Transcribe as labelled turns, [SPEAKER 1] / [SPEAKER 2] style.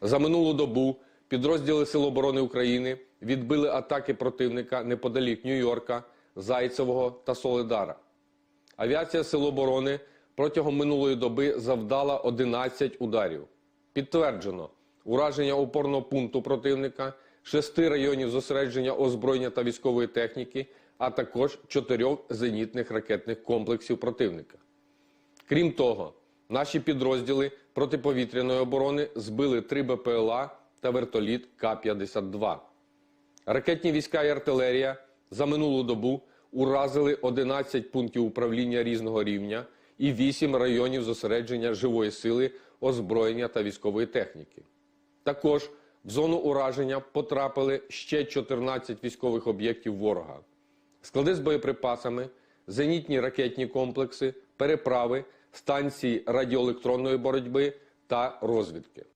[SPEAKER 1] За минулу добу підрозділи Сил оборони України відбили атаки противника неподалік Нью-Йорка, Зайцевого та Соледара. Авіація Сил оборони протягом минулої доби завдала 11 ударів. Підтверджено ураження опорного пункту противника, шести районів зосередження озброєння та військової техніки, а також чотирьох зенітних ракетних комплексів противника. Крім того, наші підрозділи протиповітряної оборони збили три БПЛА та вертоліт К-52. Ракетні війська і артилерія за минулу добу уразили 11 пунктів управління різного рівня і 8 районів зосередження живої сили, озброєння та військової техніки. Також в зону ураження потрапили ще 14 військових об'єктів ворога. Склади з боєприпасами, зенітні ракетні комплекси, переправи, станції радіоелектронної боротьби та розвідки.